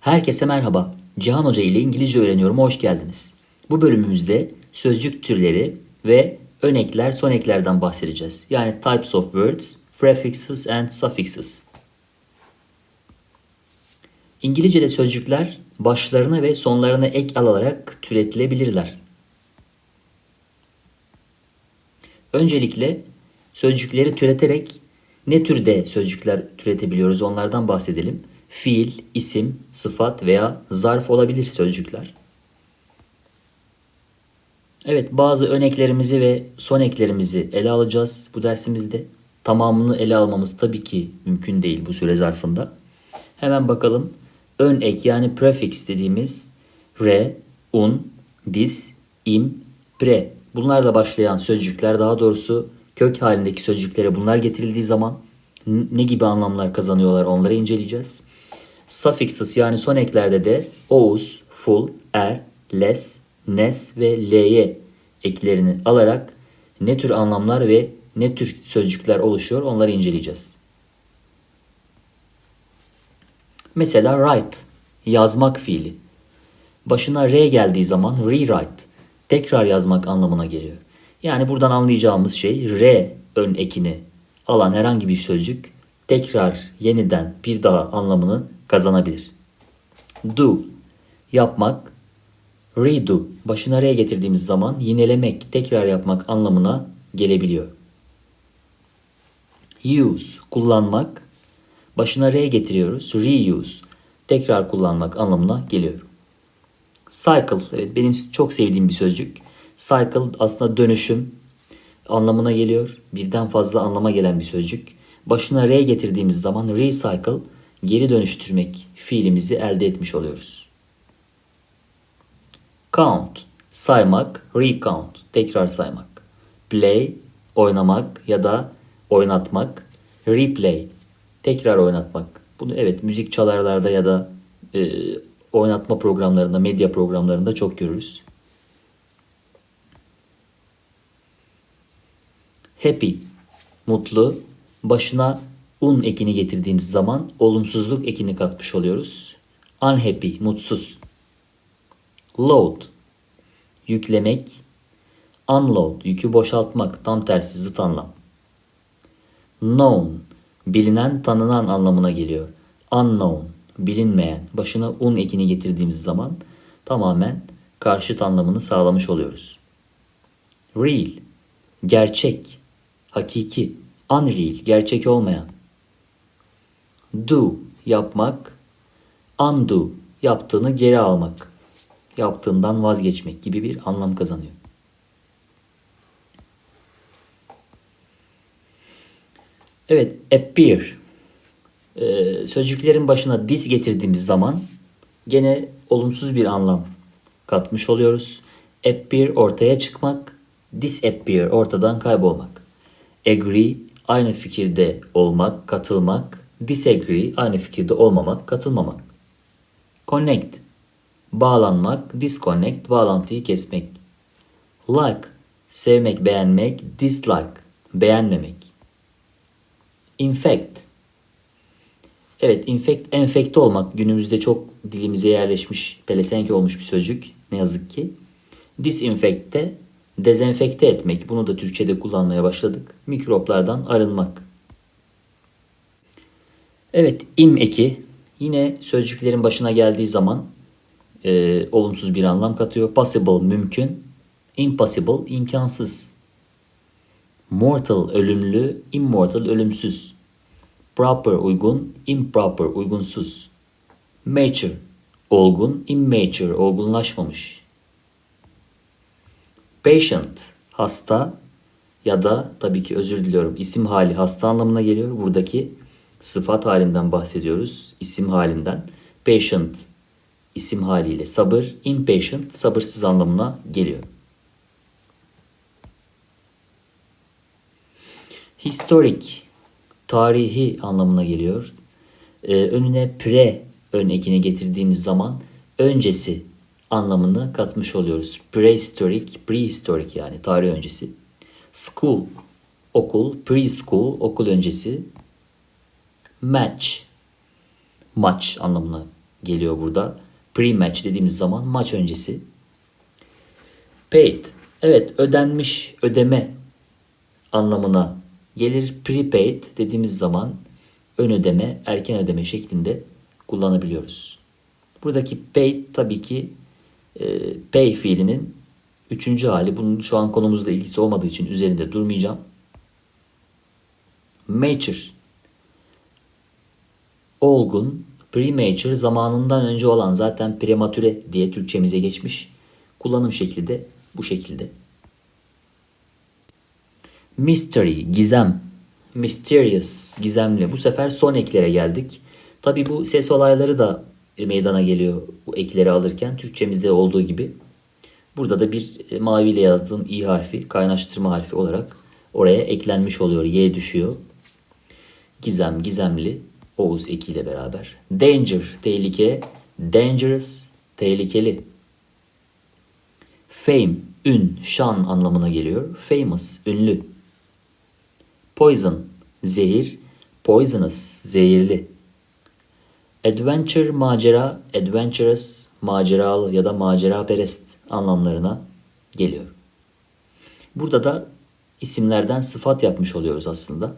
Herkese merhaba. Cihan Hoca ile İngilizce öğreniyorum. Hoş geldiniz. Bu bölümümüzde sözcük türleri ve önekler, soneklerden bahsedeceğiz. Yani types of words, prefixes and suffixes. İngilizce'de sözcükler başlarına ve sonlarına ek alarak türetilebilirler. Öncelikle sözcükleri türeterek ne türde sözcükler türetebiliyoruz onlardan bahsedelim. Fiil, isim, sıfat veya zarf olabilir sözcükler. Evet bazı örneklerimizi ve son eklerimizi ele alacağız bu dersimizde. Tamamını ele almamız tabii ki mümkün değil bu süre zarfında. Hemen bakalım. Ön ek yani prefix dediğimiz re, un, dis, im, pre. Bunlarla başlayan sözcükler daha doğrusu kök halindeki sözcüklere bunlar getirildiği zaman ne gibi anlamlar kazanıyorlar onları inceleyeceğiz. Suffixes yani son eklerde de ouz, full, er, less, nes ve l'ye eklerini alarak ne tür anlamlar ve ne tür sözcükler oluşuyor onları inceleyeceğiz. Mesela write, yazmak fiili. Başına R geldiği zaman rewrite, tekrar yazmak anlamına geliyor. Yani buradan anlayacağımız şey R ön ekini alan herhangi bir sözcük tekrar yeniden bir daha anlamını kazanabilir. Do, yapmak, redo, başına R getirdiğimiz zaman yinelemek, tekrar yapmak anlamına gelebiliyor. Use, kullanmak, başına R getiriyoruz. Reuse, tekrar kullanmak anlamına geliyor. Cycle, evet benim çok sevdiğim bir sözcük. Cycle aslında dönüşüm anlamına geliyor. Birden fazla anlama gelen bir sözcük. Başına R getirdiğimiz zaman recycle, geri dönüştürmek fiilimizi elde etmiş oluyoruz. Count, saymak, recount, tekrar saymak. Play, oynamak ya da oynatmak. Replay, tekrar oynatmak. Bunu evet müzik çalarlarda ya da e, oynatma programlarında, medya programlarında çok görürüz. Happy, mutlu. Başına un ekini getirdiğimiz zaman olumsuzluk ekini katmış oluyoruz. Unhappy, mutsuz. Load, yüklemek. Unload, yükü boşaltmak, tam tersi zıt anlam. Known, bilinen, tanınan anlamına geliyor. Unknown, bilinmeyen, başına un ekini getirdiğimiz zaman tamamen karşıt anlamını sağlamış oluyoruz. Real, gerçek, hakiki, unreal, gerçek olmayan. Do, yapmak, undo, yaptığını geri almak, yaptığından vazgeçmek gibi bir anlam kazanıyor. Evet, appear. Ee, sözcüklerin başına dis getirdiğimiz zaman gene olumsuz bir anlam katmış oluyoruz. Appear ortaya çıkmak, disappear ortadan kaybolmak. Agree aynı fikirde olmak, katılmak. Disagree aynı fikirde olmamak, katılmamak. Connect bağlanmak, disconnect bağlantıyı kesmek. Like sevmek, beğenmek, dislike beğenmemek. Infect Evet, infect, enfekte olmak günümüzde çok dilimize yerleşmiş, pelesenk olmuş bir sözcük ne yazık ki. Disinfect de dezenfekte etmek. Bunu da Türkçe'de kullanmaya başladık. Mikroplardan arınmak. Evet, im eki yine sözcüklerin başına geldiği zaman e, olumsuz bir anlam katıyor. Possible mümkün, impossible imkansız. Mortal ölümlü, immortal ölümsüz. Proper uygun, improper uygunsuz. Mature olgun, immature olgunlaşmamış. Patient hasta ya da tabii ki özür diliyorum isim hali hasta anlamına geliyor. Buradaki sıfat halinden bahsediyoruz. isim halinden. Patient isim haliyle sabır, impatient sabırsız anlamına geliyor. Historic tarihi anlamına geliyor. Ee, önüne pre ön ekini getirdiğimiz zaman öncesi anlamını katmış oluyoruz. Prehistoric, prehistoric yani tarih öncesi. School, okul, preschool, okul öncesi. Match, maç anlamına geliyor burada. Pre-match dediğimiz zaman maç öncesi. Paid. Evet ödenmiş, ödeme anlamına gelir. Prepaid dediğimiz zaman ön ödeme, erken ödeme şeklinde kullanabiliyoruz. Buradaki paid tabii ki e, pay fiilinin üçüncü hali. Bunun şu an konumuzla ilgisi olmadığı için üzerinde durmayacağım. Mature. Olgun, premature zamanından önce olan zaten prematüre diye Türkçemize geçmiş. Kullanım şekli de bu şekilde. Mystery, gizem. Mysterious, gizemli. Bu sefer son eklere geldik. Tabi bu ses olayları da meydana geliyor bu ekleri alırken. Türkçemizde olduğu gibi. Burada da bir e, maviyle yazdığım i harfi, kaynaştırma harfi olarak oraya eklenmiş oluyor. Y düşüyor. Gizem, gizemli. Oğuz ekiyle beraber. Danger, tehlike. Dangerous, tehlikeli. Fame, ün, şan anlamına geliyor. Famous, ünlü. Poison, zehir. Poisonous, zehirli. Adventure, macera. Adventurous, maceralı ya da macera perest anlamlarına geliyor. Burada da isimlerden sıfat yapmış oluyoruz aslında.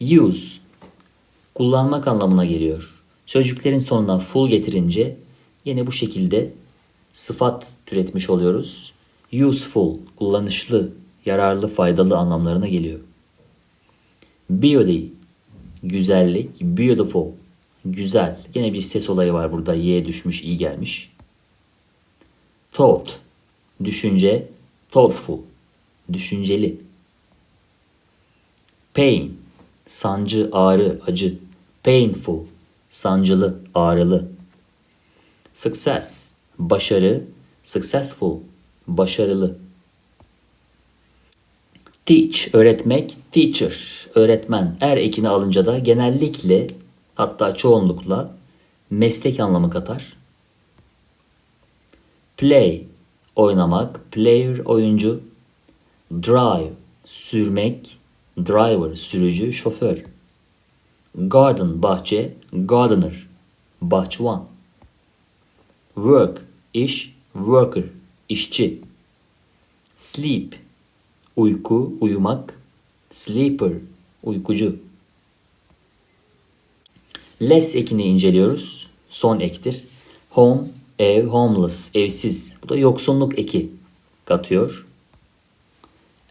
Use, kullanmak anlamına geliyor. Sözcüklerin sonuna full getirince yine bu şekilde sıfat türetmiş oluyoruz. Useful, kullanışlı, yararlı, faydalı anlamlarına geliyor. Beauty, güzellik, beautiful, güzel. Yine bir ses olayı var burada. Y düşmüş, i gelmiş. Thought, düşünce, thoughtful, düşünceli. Pain, sancı, ağrı, acı. Painful, sancılı, ağrılı. Success, başarı, successful, başarılı. Teach, öğretmek, teacher, öğretmen. Er ekini alınca da genellikle hatta çoğunlukla meslek anlamı katar. Play, oynamak, player, oyuncu. Drive, sürmek, driver, sürücü, şoför. Garden, bahçe, gardener, bahçıvan. Work, iş, worker, işçi. Sleep, uyku, uyumak. Sleeper, uykucu. Less ekini inceliyoruz. Son ektir. Home, ev, homeless, evsiz. Bu da yoksunluk eki katıyor.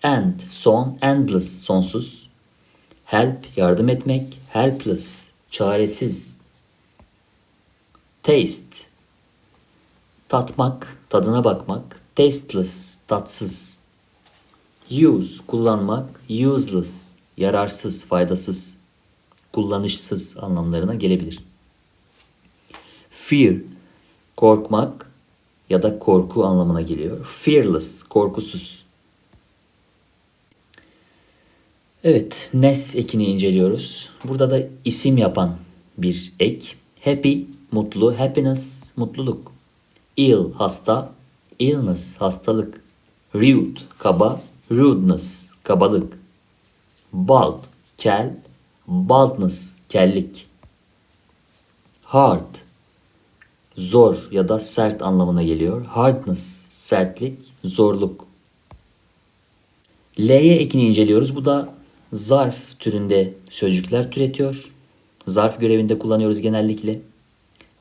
End, son, endless, sonsuz. Help, yardım etmek. Helpless, çaresiz. Taste, tatmak, tadına bakmak. Tasteless, tatsız. Use, kullanmak. Useless, yararsız, faydasız, kullanışsız anlamlarına gelebilir. Fear, korkmak ya da korku anlamına geliyor. Fearless, korkusuz. Evet, nes ekini inceliyoruz. Burada da isim yapan bir ek. Happy, mutlu, happiness, mutluluk. Ill, hasta, illness, hastalık. Rude, kaba, rudeness, kabalık. Bald, kel, baldness, kellik. Hard, zor ya da sert anlamına geliyor. Hardness, sertlik, zorluk. L'ye ekini inceliyoruz. Bu da zarf türünde sözcükler türetiyor. Zarf görevinde kullanıyoruz genellikle.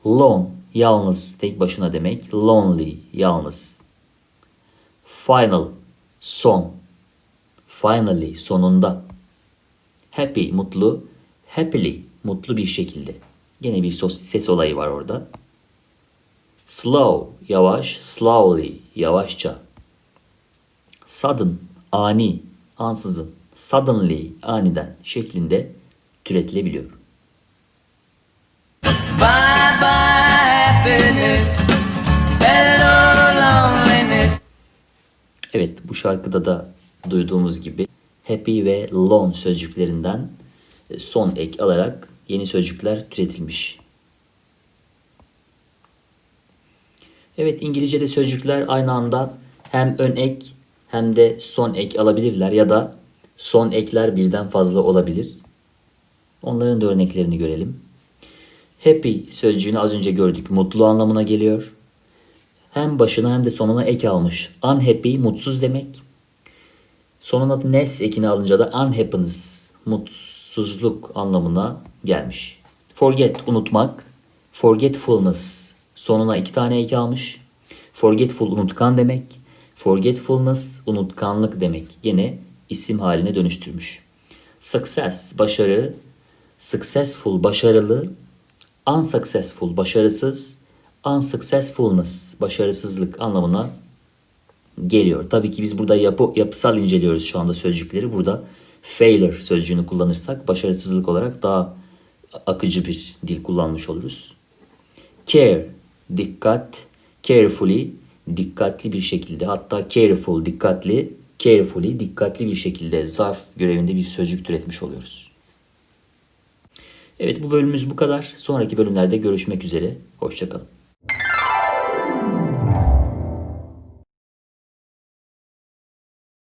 Lone, yalnız, tek başına demek. Lonely, yalnız. Final, son. Finally, sonunda. Happy, mutlu. Happily, mutlu bir şekilde. Yine bir ses olayı var orada. Slow, yavaş. Slowly, yavaşça. Sudden, ani, ansızın. Suddenly, aniden şeklinde türetilebiliyor. Bye bye happiness. Hello loneliness. Evet bu şarkıda da duyduğumuz gibi happy ve lone sözcüklerinden e, son ek alarak yeni sözcükler türetilmiş. Evet İngilizce'de sözcükler aynı anda hem ön ek hem de son ek alabilirler ya da son ekler birden fazla olabilir. Onların da örneklerini görelim. Happy sözcüğünü az önce gördük. Mutlu anlamına geliyor. Hem başına hem de sonuna ek almış. Unhappy mutsuz demek. Sonuna ness ekini alınca da unhappiness mutsuzluk anlamına gelmiş. Forget unutmak. Forgetfulness sonuna iki tane ek almış. Forgetful unutkan demek. Forgetfulness unutkanlık demek. Gene isim haline dönüştürmüş. Success başarı. Successful başarılı. Unsuccessful başarısız. Unsuccessfulness başarısızlık anlamına geliyor. Tabii ki biz burada yapı, yapısal inceliyoruz şu anda sözcükleri. Burada failure sözcüğünü kullanırsak başarısızlık olarak daha akıcı bir dil kullanmış oluruz. Care, dikkat, carefully, dikkatli bir şekilde hatta careful, dikkatli, carefully, dikkatli bir şekilde zarf görevinde bir sözcük türetmiş oluyoruz. Evet bu bölümümüz bu kadar. Sonraki bölümlerde görüşmek üzere. Hoşçakalın.